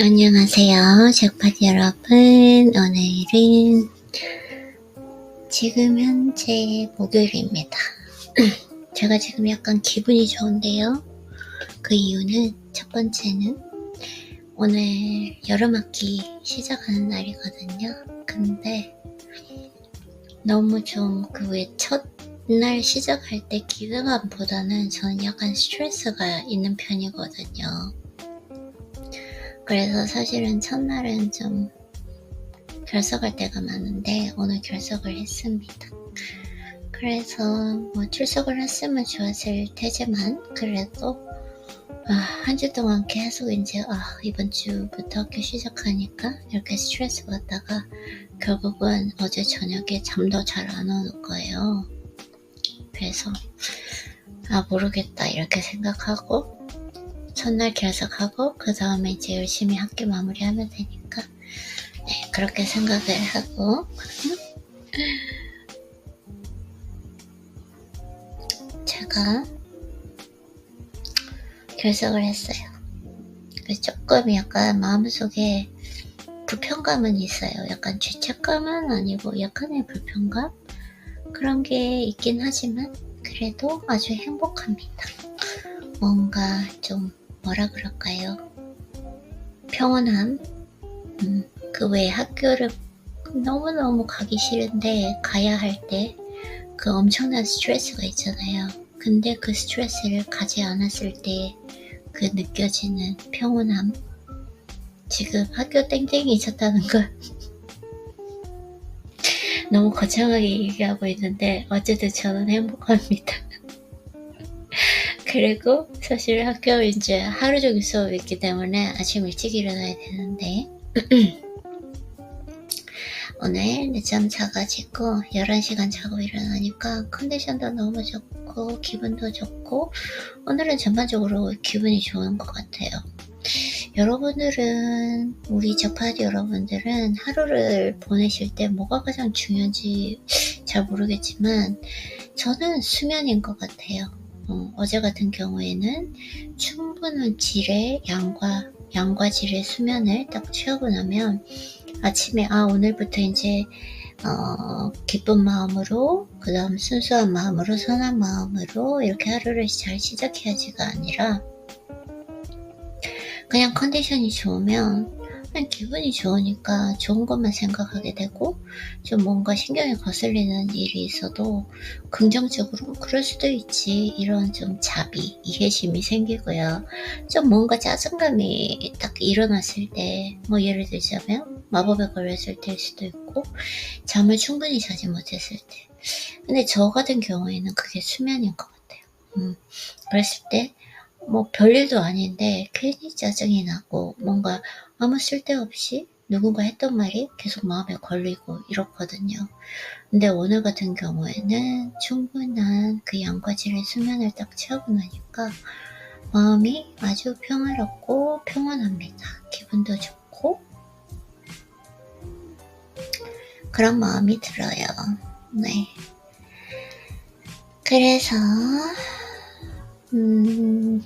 안녕하세요. 잭팟 여러분. 오늘은 지금 현재 목요일입니다. 제가 지금 약간 기분이 좋은데요. 그 이유는 첫 번째는 오늘 여름학기 시작하는 날이거든요. 근데 너무 좀 그 왜 첫날 시작할 때 기대감보다는 저는 약간 스트레스가 있는 편이거든요. 그래서 사실은 첫날은 좀 결석할 때가 많은데 오늘 결석을 했습니다. 그래서 뭐 출석을 했으면 좋았을 테지만 그래도 아, 한 주 동안 계속 이제 아, 이번 주부터 학교 시작하니까 이렇게 스트레스 받다가 결국은 어제 저녁에 잠도 잘 안 오는 거예요. 그래서 아 모르겠다 이렇게 생각하고 첫날 결석하고 그 다음에 이제 열심히 학교 마무리하면 되니까 네, 그렇게 생각을 하고 제가 결석을 했어요. 조금 약간 마음속에 불편감은 있어요. 약간 죄책감은 아니고 약간의 불편감 그런 게 있긴 하지만 그래도 아주 행복합니다. 뭔가 좀 뭐라 그럴까요? 평온함. 음, 그 외에 학교를 너무너무 가기 싫은데 가야 할 때 그 엄청난 스트레스가 있잖아요. 근데 그 스트레스를 가지 않았을 때 그 느껴지는 평온함. 지금 학교 땡땡이 있었다는 걸 너무 거창하게 얘기하고 있는데 어쨌든 저는 행복합니다. 그리고 사실 학교 이제 하루 종일 수업이 있기 때문에 아침 일찍 일어나야 되는데 오늘 늦잠 자가지고 11시간 자고 일어나니까 컨디션도 너무 좋고 기분도 좋고 오늘은 전반적으로 기분이 좋은 것 같아요. 여러분들은 우리 저파디 여러분들은 하루를 보내실 때 뭐가 가장 중요한지 잘 모르겠지만 저는 수면인 것 같아요. 어, 제 같은 경우에는 충분한 질의 양과 양과 질의 수면을 딱 취하고 나면 아침에 아 오늘부터 이제 어, 기쁜 마음으로 그 다음 순수한 마음으로 선한 마음으로 이렇게 하루를 잘 시작해야지가 아니라 그냥 컨디션이 좋으면 그냥 기분이 좋으니까 좋은 것만 생각하게 되고 좀 뭔가 신경이 거슬리는 일이 있어도 긍정적으로 그럴 수도 있지. 이런 좀 자비 이해심이 생기고요 좀 뭔가 짜증감이 딱 일어났을 때 뭐 예를 들자면 마법에 걸렸을 때일 수도 있고 잠을 충분히 자지 못했을 때. 근데 저 같은 경우에는 그게 수면인 것 같아요. 음, 그랬을 때 뭐 별일도 아닌데 괜히 짜증이 나고 뭔가 아무 쓸데없이 누군가 했던 말이 계속 마음에 걸리고 이렇거든요. 근데 오늘 같은 경우에는 충분한 그 양과질의 수면을 딱 채우고 나니까 마음이 아주 평화롭고 평온합니다. 기분도 좋고 그런 마음이 들어요. 네. 그래서 음,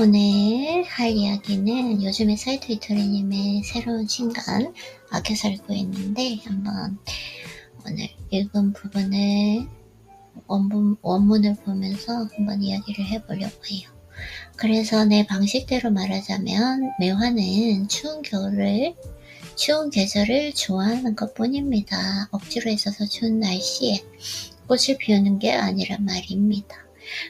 오늘 할 이야기는 요즘에 사이트 이토리님의 새로운 신간 아껴 살고 있는데 한번 오늘 읽은 부분을 원문, 원문을 보면서 한번 이야기를 해보려고 해요. 그래서 내 방식대로 말하자면 매화는 추운 겨울을 추운 계절을 좋아하는 것 뿐입니다. 억지로 있어서 추운 날씨에 꽃을 피우는 게 아니란 말입니다.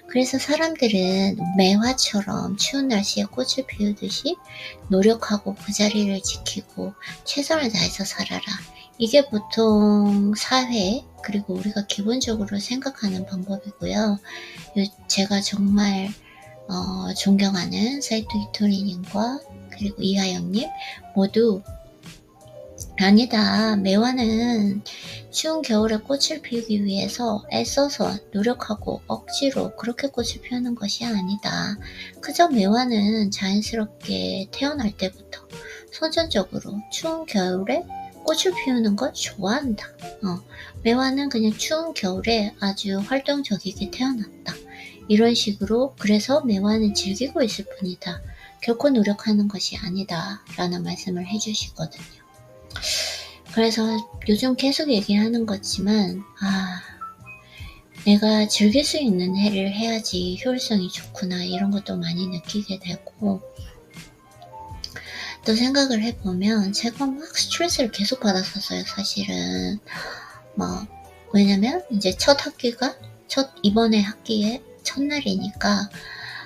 그래서 사람들은 매화처럼 추운 날씨에 꽃을 피우듯이 노력하고 그 자리를 지키고 최선을 다해서 살아라. 이게 보통 사회 그리고 우리가 기본적으로 생각하는 방법이고요. 제가 정말 어, 존경하는 사이토 히토리님과 그리고 이하영님 모두 아니다. 매화는 추운 겨울에 꽃을 피우기 위해서 애써서 노력하고 억지로 그렇게 꽃을 피우는 것이 아니다. 그저 매화는 자연스럽게 태어날 때부터 선천적으로 추운 겨울에 꽃을 피우는 걸 좋아한다. 어, 매화는 그냥 추운 겨울에 아주 활동적이게 태어났다. 이런 식으로 그래서 매화는 즐기고 있을 뿐이다. 결코 노력하는 것이 아니다. 라는 말씀을 해주시거든요. 그래서 요즘 계속 얘기하는 거지만, 아, 내가 즐길 수 있는 해를 해야지 효율성이 좋구나. 이런 것도 많이 느끼게 되고, 또 생각을 해보면 제가 막 스트레스를 계속 받았었어요, 사실은. 막, 왜냐면 이제 첫 학기가, 첫, 이번에 학기에 첫날이니까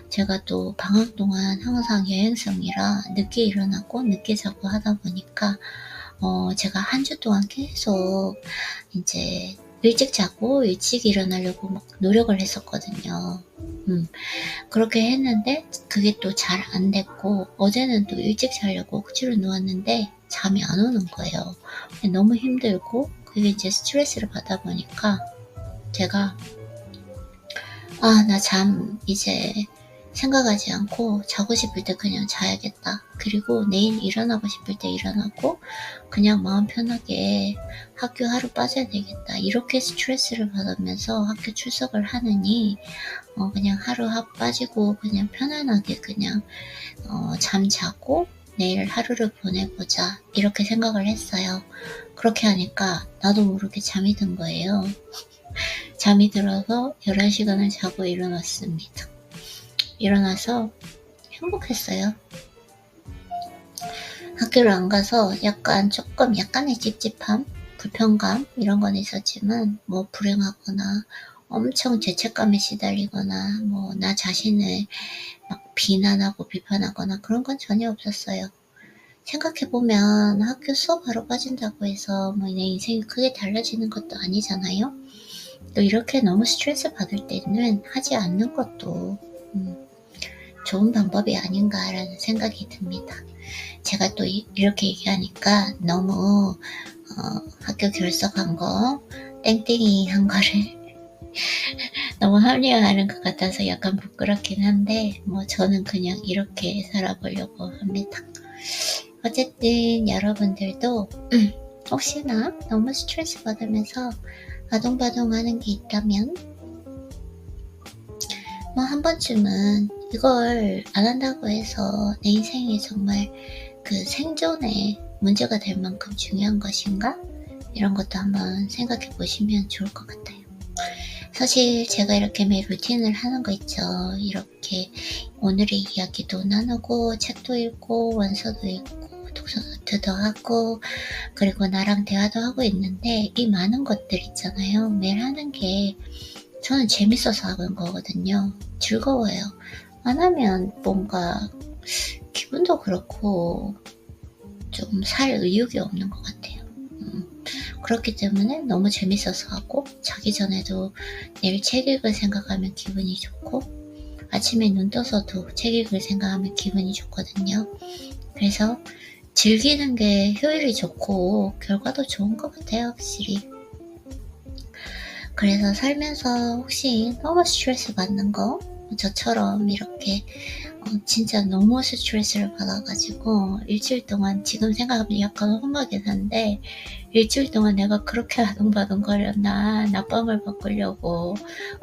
제가 또 방학 동안 항상 여행성이라 늦게 일어나고 늦게 자고 하다 보니까 어, 제가 한 주 동안 계속 이제 일찍 자고 일찍 일어나려고 막 노력을 했었거든요. 음, 그렇게 했는데 그게 또 잘 안 됐고 어제는 또 일찍 자려고 억지로 누웠는데 잠이 안 오는 거예요. 너무 힘들고 그게 이제 스트레스를 받다 보니까 제가 아, 나 잠 이제 생각하지 않고 자고 싶을 때 그냥 자야겠다. 그리고 내일 일어나고 싶을 때 일어나고 그냥 마음 편하게 학교 하루 빠져야 되겠다. 이렇게 스트레스를 받으면서 학교 출석을 하느니 어, 그냥 하루 하 빠지고 그냥 편안하게 그냥 어, 잠 자고 내일 하루를 보내보자. 이렇게 생각을 했어요. 그렇게 하니까 나도 모르게 잠이 든 거예요. 잠이 들어서 11시간을 자고 일어났습니다. 일어나서 행복했어요. 학교를 안 가서 약간 조금 약간의 찝찝함, 불편감 이런 건 있었지만 뭐 불행하거나 엄청 죄책감에 시달리거나 뭐 나 자신을 막 비난하고 비판하거나 그런 건 전혀 없었어요. 생각해보면 학교 수업 하러 빠진다고 해서 뭐 내 인생이 크게 달라지는 것도 아니잖아요. 또 이렇게 너무 스트레스 받을 때는 하지 않는 것도 음, 좋은 방법이 아닌가라는 생각이 듭니다. 제가 또 이, 렇게 얘기하니까 너무 어, 학교 결석한 거 땡땡이 한 거를 너무 합리화하는 것 같아서 약간 부끄럽긴 한데 뭐 저는 그냥 이렇게 살아보려고 합니다. 어쨌든 여러분들도 혹시나 너무 스트레스 받으면서 아동바동하는 게 있다면 뭐 한 번쯤은 이걸 안 한다고 해서 내 인생이 정말 그 생존에 문제가 될 만큼 중요한 것인가? 이런 것도 한번 생각해 보시면 좋을 것 같아요. 사실 제가 이렇게 매일 루틴을 하는 거 있죠. 이렇게 오늘의 이야기도 나누고 책도 읽고 원서도 읽고 독서 노트도 하고 그리고 나랑 대화도 하고 있는데 이 많은 것들 있잖아요. 매일 하는 게 저는 재밌어서 하는 거거든요. 즐거워요. 안 하면 뭔가 기분도 그렇고 좀 살 의욕이 없는 것 같아요. 음, 그렇기 때문에 너무 재밌어서 하고 자기 전에도 내일 책 읽을 생각하면 기분이 좋고 아침에 눈 떠서도 책 읽을 생각하면 기분이 좋거든요. 그래서 즐기는 게 효율이 좋고 결과도 좋은 것 같아요, 확실히. 그래서 살면서 혹시 너무 스트레스 받는 거, 저처럼 이렇게 어, 진짜 너무 스트레스를 받아가지고 일주일 동안 지금 생각하면 약간 험하긴 한데 일주일 동안 내가 그렇게 아동바동 거렸나 낮밤을 바꾸려고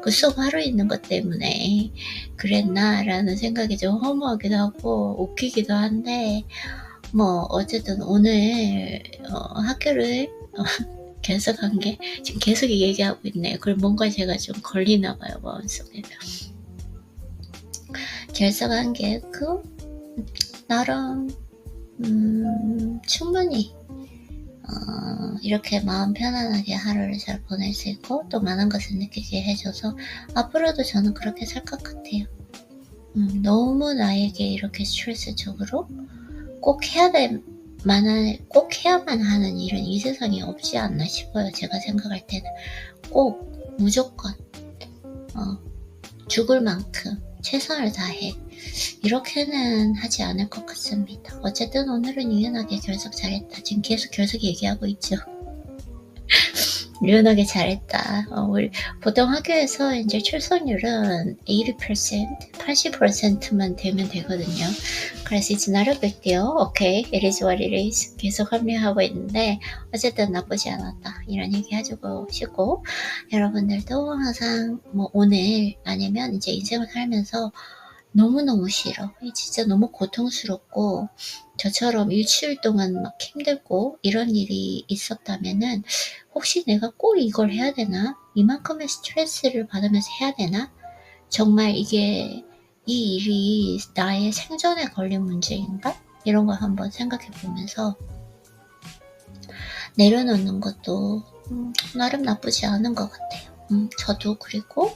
그 수업 하루 있는 것 때문에 그랬나 라는 생각이 좀 허무하기도 하고 웃기기도 한데 뭐 어쨌든 오늘 어, 학교를 어, 결석한 게 지금 계속 얘기하고 있네요. 그걸 뭔가 제가 좀 걸리나 봐요 마음속에. 결석한 게 그 나름 음, 충분히 어, 이렇게 마음 편안하게 하루를 잘 보낼 수 있고 또 많은 것을 느끼게 해줘서 앞으로도 저는 그렇게 살 것 같아요. 음, 너무 나에게 이렇게 스트레스적으로 꼭 해야 될 만한 꼭 해야만 하는 일은 이 세상에 없지 않나 싶어요. 제가 생각할 때는 꼭 무조건 어, 죽을 만큼 최선을 다해 이렇게는 하지 않을 것 같습니다. 어쨌든 오늘은 유연하게 결석 잘했다. 지금 계속 결석 얘기하고 있죠. 유연하게 잘했다. 어, 우리 보통 학교에서 이제 출석률은 80%, 80%만 되면 되거든요. 그래서 it's not a big deal. Okay, it is what it is. 계속 합류하고 있는데 어쨌든 나쁘지 않았다. 이런 얘기 해주고 싶고 여러분들도 항상 뭐 오늘 아니면 이제 인생을 살면서 너무너무 싫어. 진짜 너무 고통스럽고 저처럼 일주일 동안 막 힘들고 이런 일이 있었다면은 혹시 내가 꼭 이걸 해야 되나? 이만큼의 스트레스를 받으면서 해야 되나? 정말 이게 이 일이 나의 생존에 걸린 문제인가? 이런 걸 한번 생각해 보면서 내려놓는 것도 음, 나름 나쁘지 않은 것 같아요. 음, 저도 그리고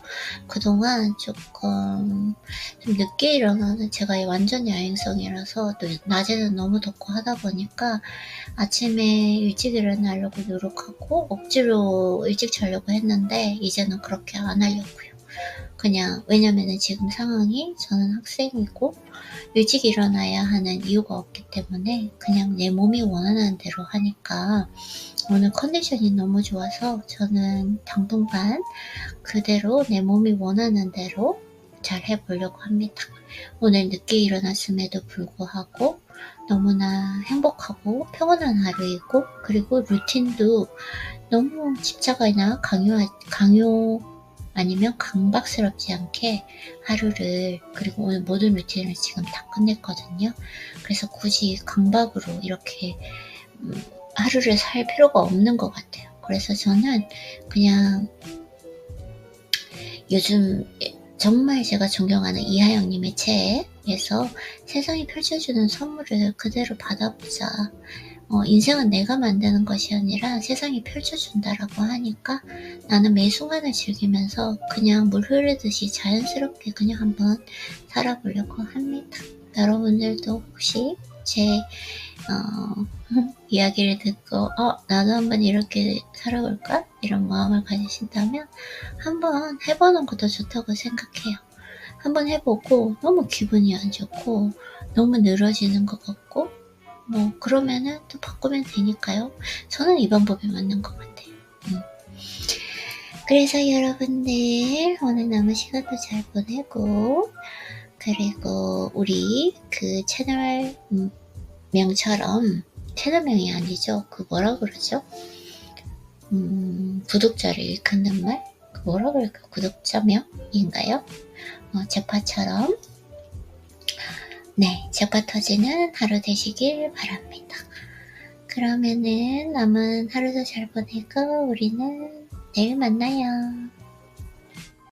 그동안 조금 좀 늦게 일어나는 제가 완전 야행성이라서 또 낮에는 너무 덥고 하다 보니까 아침에 일찍 일어나려고 노력하고 억지로 일찍 자려고 했는데 이제는 그렇게 안 하려고요. 그냥 왜냐면은 지금 상황이 저는 학생이고 일찍 일어나야 하는 이유가 없기 때문에 그냥 내 몸이 원하는 대로 하니까 오늘 컨디션이 너무 좋아서 저는 당분간 그대로 내 몸이 원하는 대로 잘 해보려고 합니다. 오늘 늦게 일어났음에도 불구하고 너무나 행복하고 평온한 하루이고 그리고 루틴도 너무 집착이나 강요, 강요 아니면 강박스럽지 않게 하루를 그리고 오늘 모든 루틴을 지금 다 끝냈거든요. 그래서 굳이 강박으로 이렇게 음, 하루를 살 필요가 없는 것 같아요. 그래서 저는 그냥 요즘 정말 제가 존경하는 이하영님의 책에서 세상이 펼쳐주는 선물을 그대로 받아보자. 어, 인생은 내가 만드는 것이 아니라 세상이 펼쳐준다라고 하니까 나는 매 순간을 즐기면서 그냥 물 흐르듯이 자연스럽게 그냥 한번 살아보려고 합니다. 여러분들도 혹시 제 어, 이야기를 듣고 어 나도 한번 이렇게 살아볼까 이런 마음을 가지신다면 한번 해보는 것도 좋다고 생각해요. 한번 해보고 너무 기분이 안 좋고 너무 늘어지는 것 같고 뭐 그러면은 또 바꾸면 되니까요. 저는 이 방법이 맞는 것 같아요. 음. 그래서 여러분들 오늘 남은 시간도 잘 보내고 그리고 우리 그 채널 음, 명처럼 채널명이 아니죠. 그 뭐라 그러죠? 음, 구독자를 일컫는 말? 그 뭐라 그럴까? 구독자명인가요? 어, 제파처럼 네, 제파 터지는 하루 되시길 바랍니다. 그러면은 남은 하루도 잘 보내고 우리는 내일 만나요.